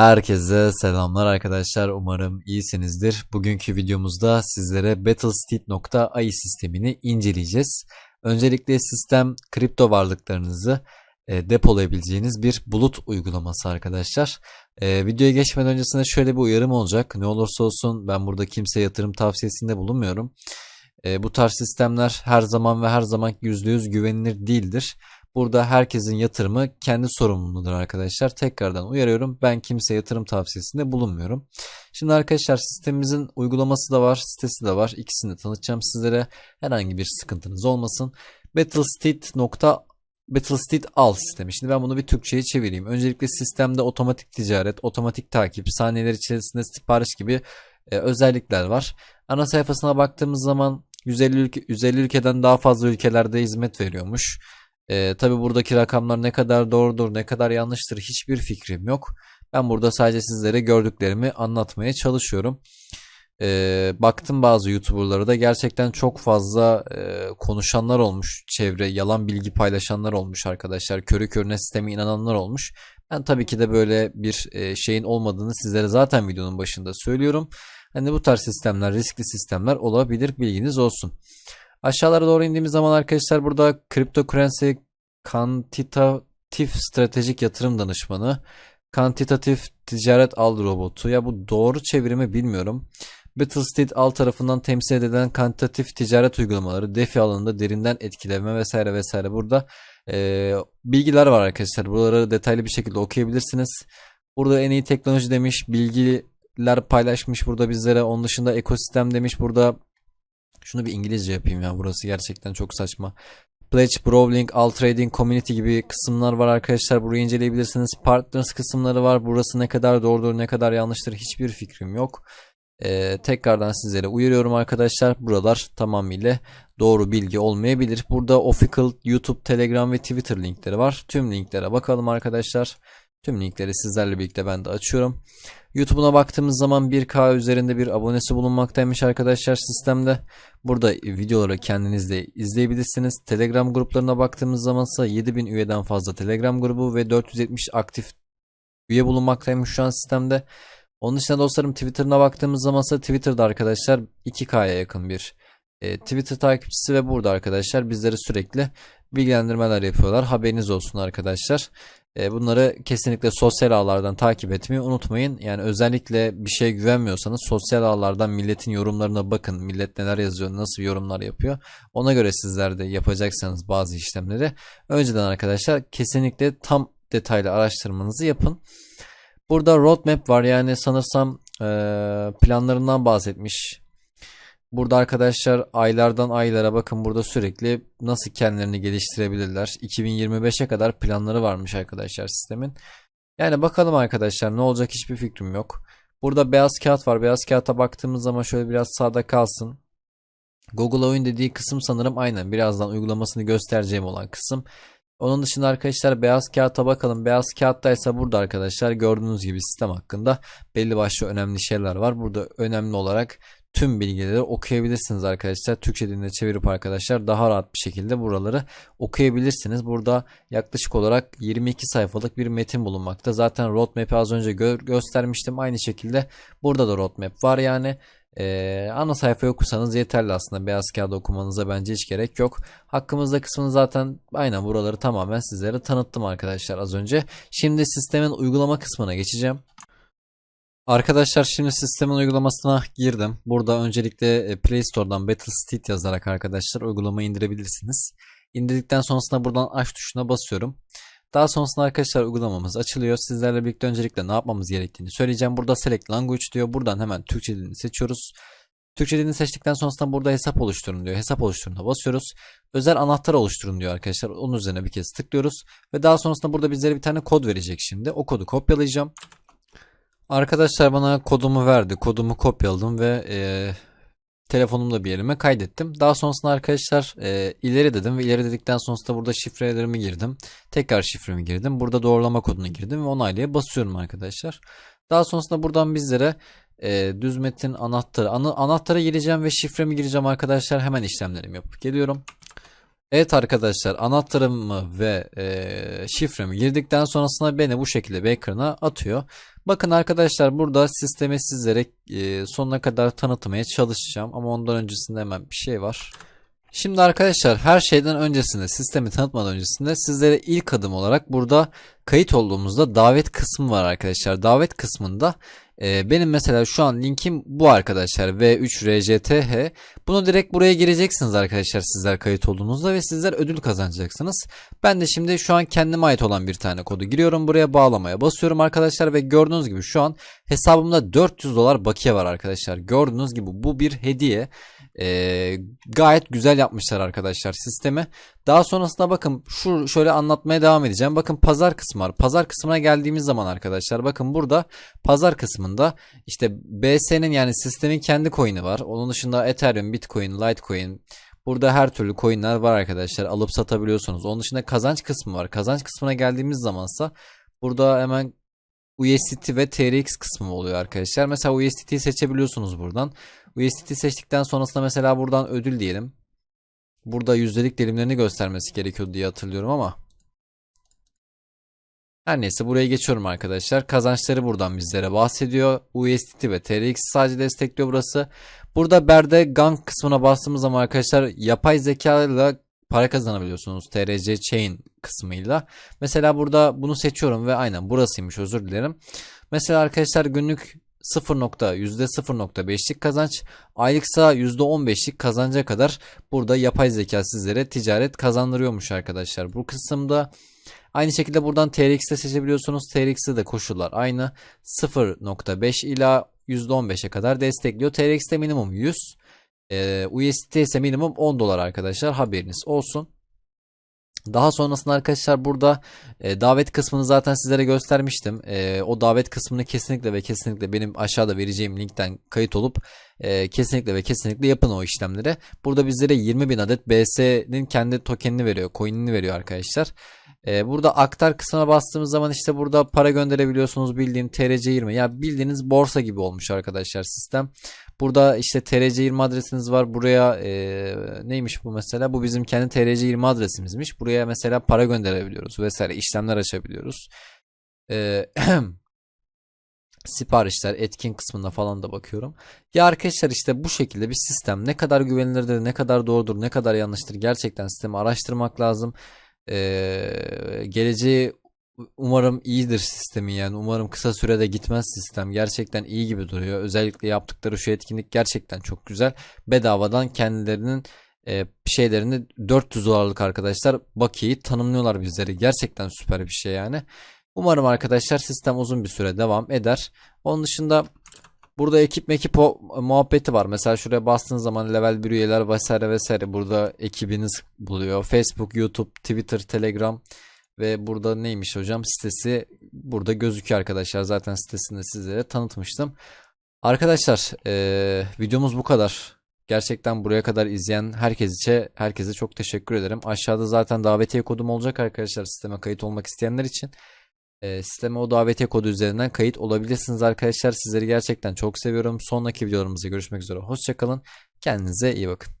Herkese selamlar arkadaşlar. Umarım iyisinizdir. Bugünkü videomuzda sizlere Battlesteed.ai sistemini inceleyeceğiz. Öncelikle sistem kripto varlıklarınızı e, depolayabileceğiniz bir bulut uygulaması arkadaşlar. E, videoya geçmeden öncesinde şöyle bir uyarım olacak. Ne olursa olsun ben burada kimseye yatırım tavsiyesinde bulunmuyorum. E, bu tarz sistemler her zaman ve her zaman %100 güvenilir değildir. Burada herkesin yatırımı kendi sorumluluğudur arkadaşlar. Tekrardan uyarıyorum. Ben kimseye yatırım tavsiyesinde bulunmuyorum. Şimdi arkadaşlar sistemimizin uygulaması da var, sitesi de var. İkisini de tanıtacağım sizlere. Herhangi bir sıkıntınız olmasın. Battlesteed. Battlesteed al sistemi. Şimdi ben bunu bir Türkçe'ye çevireyim. Öncelikle sistemde otomatik ticaret, otomatik takip, saniyeler içerisinde sipariş gibi e, özellikler var. Ana sayfasına baktığımız zaman 150, ülke, 150 ülkeden daha fazla ülkelerde hizmet veriyormuş. Ee, tabi buradaki rakamlar ne kadar doğrudur ne kadar yanlıştır hiçbir fikrim yok. Ben burada sadece sizlere gördüklerimi anlatmaya çalışıyorum. Ee, baktım bazı YouTuber'lara da gerçekten çok fazla e, konuşanlar olmuş. Çevre yalan bilgi paylaşanlar olmuş arkadaşlar. Körü körüne sisteme inananlar olmuş. Ben tabii ki de böyle bir e, şeyin olmadığını sizlere zaten videonun başında söylüyorum. Hani bu tarz sistemler riskli sistemler olabilir bilginiz olsun. Aşağılara doğru indiğimiz zaman arkadaşlar burada cryptocurrency kantitatif stratejik yatırım danışmanı, kantitatif ticaret al robotu ya bu doğru çevirimi bilmiyorum. Battlesteed al tarafından temsil edilen kantitatif ticaret uygulamaları, DeFi alanında derinden etkileme vesaire vesaire burada e, bilgiler var arkadaşlar. Buraları detaylı bir şekilde okuyabilirsiniz. Burada en iyi teknoloji demiş, bilgiler paylaşmış burada bizlere. Onun dışında ekosistem demiş burada şunu bir İngilizce yapayım ya. Burası gerçekten çok saçma. Pledge, Brawling, Alt Trading, Community gibi kısımlar var arkadaşlar. Burayı inceleyebilirsiniz. Partners kısımları var. Burası ne kadar doğrudur ne kadar yanlıştır hiçbir fikrim yok. Ee, tekrardan sizlere uyarıyorum arkadaşlar. Buralar tamamıyla doğru bilgi olmayabilir. Burada official YouTube, Telegram ve Twitter linkleri var. Tüm linklere bakalım arkadaşlar. Tüm linkleri sizlerle birlikte ben de açıyorum. YouTube'una baktığımız zaman 1K üzerinde bir abonesi bulunmaktaymış arkadaşlar sistemde. Burada videoları kendiniz de izleyebilirsiniz. Telegram gruplarına baktığımız zaman ise 7000 üyeden fazla Telegram grubu ve 470 aktif üye bulunmaktaymış şu an sistemde. Onun dışında dostlarım Twitter'ına baktığımız zaman ise Twitter'da arkadaşlar 2K'ya yakın bir e, Twitter takipçisi ve burada arkadaşlar bizleri sürekli bilgilendirmeler yapıyorlar. Haberiniz olsun arkadaşlar. E, bunları kesinlikle sosyal ağlardan takip etmeyi unutmayın. Yani özellikle bir şeye güvenmiyorsanız sosyal ağlardan milletin yorumlarına bakın. Millet neler yazıyor, nasıl yorumlar yapıyor. Ona göre sizler de yapacaksanız bazı işlemleri önceden arkadaşlar kesinlikle tam detaylı araştırmanızı yapın. Burada roadmap var yani sanırsam e, planlarından bahsetmiş. Burada arkadaşlar aylardan aylara bakın burada sürekli nasıl kendilerini geliştirebilirler. 2025'e kadar planları varmış arkadaşlar sistemin. Yani bakalım arkadaşlar ne olacak hiçbir fikrim yok. Burada beyaz kağıt var. Beyaz kağıta baktığımız zaman şöyle biraz sağda kalsın. Google oyun dediği kısım sanırım aynen birazdan uygulamasını göstereceğim olan kısım. Onun dışında arkadaşlar beyaz kağıta bakalım. Beyaz kağıttaysa burada arkadaşlar gördüğünüz gibi sistem hakkında belli başlı önemli şeyler var. Burada önemli olarak tüm bilgileri okuyabilirsiniz arkadaşlar. Türkçe diline çevirip arkadaşlar daha rahat bir şekilde buraları okuyabilirsiniz. Burada yaklaşık olarak 22 sayfalık bir metin bulunmakta. Zaten roadmap'i az önce gö göstermiştim. Aynı şekilde burada da roadmap var yani. Ee, ana sayfayı okursanız yeterli aslında. Beyaz kağıda okumanıza bence hiç gerek yok. Hakkımızda kısmını zaten aynen buraları tamamen sizlere tanıttım arkadaşlar az önce. Şimdi sistemin uygulama kısmına geçeceğim. Arkadaşlar şimdi sistemin uygulamasına girdim. Burada öncelikle e, Play Store'dan Battlesteed yazarak arkadaşlar uygulamayı indirebilirsiniz. İndirdikten sonrasında buradan aç tuşuna basıyorum. Daha sonrasında arkadaşlar uygulamamız açılıyor. Sizlerle birlikte öncelikle ne yapmamız gerektiğini söyleyeceğim. Burada Select Language diyor. Buradan hemen Türkçe dilini seçiyoruz. Türkçe dilini seçtikten sonrasında burada hesap oluşturun diyor. Hesap oluşturuna basıyoruz. Özel anahtar oluşturun diyor arkadaşlar. Onun üzerine bir kez tıklıyoruz. Ve daha sonrasında burada bizlere bir tane kod verecek şimdi. O kodu kopyalayacağım. Arkadaşlar bana kodumu verdi. Kodumu kopyaladım ve e, telefonumda bir yerime kaydettim. Daha sonrasında arkadaşlar e, ileri dedim ve ileri dedikten sonrasında burada şifrelerimi girdim. Tekrar şifremi girdim. Burada doğrulama kodunu girdim ve onaylaya basıyorum arkadaşlar. Daha sonrasında buradan bizlere e, düz metin anahtarı ana, anahtara gireceğim ve şifremi gireceğim arkadaşlar. Hemen işlemlerimi yapıp geliyorum. Evet arkadaşlar anahtarımı ve eee, şifremi girdikten sonrasında beni bu şekilde bir ekrana atıyor. Bakın arkadaşlar burada sistemi sizlere eee, sonuna kadar tanıtmaya çalışacağım ama ondan öncesinde hemen bir şey var. Şimdi arkadaşlar her şeyden öncesinde sistemi tanıtmadan öncesinde sizlere ilk adım olarak burada kayıt olduğumuzda davet kısmı var arkadaşlar. Davet kısmında e, benim mesela şu an linkim bu arkadaşlar V3RJTH. Bunu direkt buraya gireceksiniz arkadaşlar sizler kayıt olduğunuzda ve sizler ödül kazanacaksınız. Ben de şimdi şu an kendime ait olan bir tane kodu giriyorum buraya bağlamaya basıyorum arkadaşlar ve gördüğünüz gibi şu an hesabımda 400 dolar bakiye var arkadaşlar. Gördüğünüz gibi bu bir hediye. Ee, gayet güzel yapmışlar arkadaşlar sistemi. Daha sonrasında bakın şu şöyle anlatmaya devam edeceğim. Bakın pazar kısmı var. Pazar kısmına geldiğimiz zaman arkadaşlar bakın burada pazar kısmında işte BS'nin yani sistemin kendi coin'i var. Onun dışında Ethereum, Bitcoin, Litecoin Burada her türlü coin'ler var arkadaşlar. Alıp satabiliyorsunuz. Onun dışında kazanç kısmı var. Kazanç kısmına geldiğimiz zamansa burada hemen USDT ve TRX kısmı oluyor arkadaşlar. Mesela USDT'yi seçebiliyorsunuz buradan. USDT seçtikten sonrasında mesela buradan ödül diyelim. Burada yüzdelik dilimlerini göstermesi gerekiyordu diye hatırlıyorum ama. Her neyse buraya geçiyorum arkadaşlar. Kazançları buradan bizlere bahsediyor. USDT ve TRX sadece destekliyor burası. Burada Berde Gang kısmına bastığımız zaman arkadaşlar yapay zeka ile para kazanabiliyorsunuz. TRC Chain kısmıyla. Mesela burada bunu seçiyorum ve aynen burasıymış özür dilerim. Mesela arkadaşlar günlük 0. %0.5'lik kazanç, aylıksa %15'lik kazanca kadar burada yapay zeka sizlere ticaret kazandırıyormuş arkadaşlar. Bu kısımda aynı şekilde buradan TRX'de seçebiliyorsunuz. TRX'de de koşullar aynı. 0.5 ila %15'e kadar destekliyor. TRX'de minimum 100. Ee, USDT ise minimum 10 dolar arkadaşlar haberiniz olsun. Daha sonrasında arkadaşlar burada e, davet kısmını zaten sizlere göstermiştim. E, o davet kısmını kesinlikle ve kesinlikle benim aşağıda vereceğim linkten kayıt olup e, kesinlikle ve kesinlikle yapın o işlemleri. Burada bizlere 20 bin adet BS'nin kendi tokenini veriyor, coin'ini veriyor arkadaşlar. E, burada aktar kısmına bastığımız zaman işte burada para gönderebiliyorsunuz bildiğin TRC20. Ya bildiğiniz borsa gibi olmuş arkadaşlar sistem. Burada işte TRC20 adresiniz var. Buraya e, neymiş bu mesela? Bu bizim kendi TRC20 adresimizmiş. Buraya mesela para gönderebiliyoruz vesaire işlemler açabiliyoruz. E, siparişler, etkin kısmına falan da bakıyorum. Ya arkadaşlar işte bu şekilde bir sistem ne kadar güvenilirdir, ne kadar doğrudur, ne kadar yanlıştır gerçekten sistemi araştırmak lazım. Ee, geleceği umarım iyidir sistemin yani. Umarım kısa sürede gitmez sistem. Gerçekten iyi gibi duruyor. Özellikle yaptıkları şu etkinlik gerçekten çok güzel. Bedavadan kendilerinin e, şeylerini 400 dolarlık arkadaşlar bakiyeyi tanımlıyorlar bizleri. Gerçekten süper bir şey yani. Umarım arkadaşlar sistem uzun bir süre devam eder. Onun dışında Burada ekip mekip o muhabbeti var. Mesela şuraya bastığınız zaman level 1 üyeler vesaire vesaire burada ekibiniz buluyor. Facebook, YouTube, Twitter, Telegram ve burada neymiş hocam sitesi burada gözüküyor arkadaşlar. Zaten sitesinde sizlere tanıtmıştım. Arkadaşlar eee, videomuz bu kadar. Gerçekten buraya kadar izleyen herkes için herkese çok teşekkür ederim. Aşağıda zaten davetiye kodum olacak arkadaşlar sisteme kayıt olmak isteyenler için. E, sisteme o davetiye kodu üzerinden kayıt olabilirsiniz arkadaşlar. Sizleri gerçekten çok seviyorum. Sonraki videolarımızda görüşmek üzere. Hoşçakalın. Kendinize iyi bakın.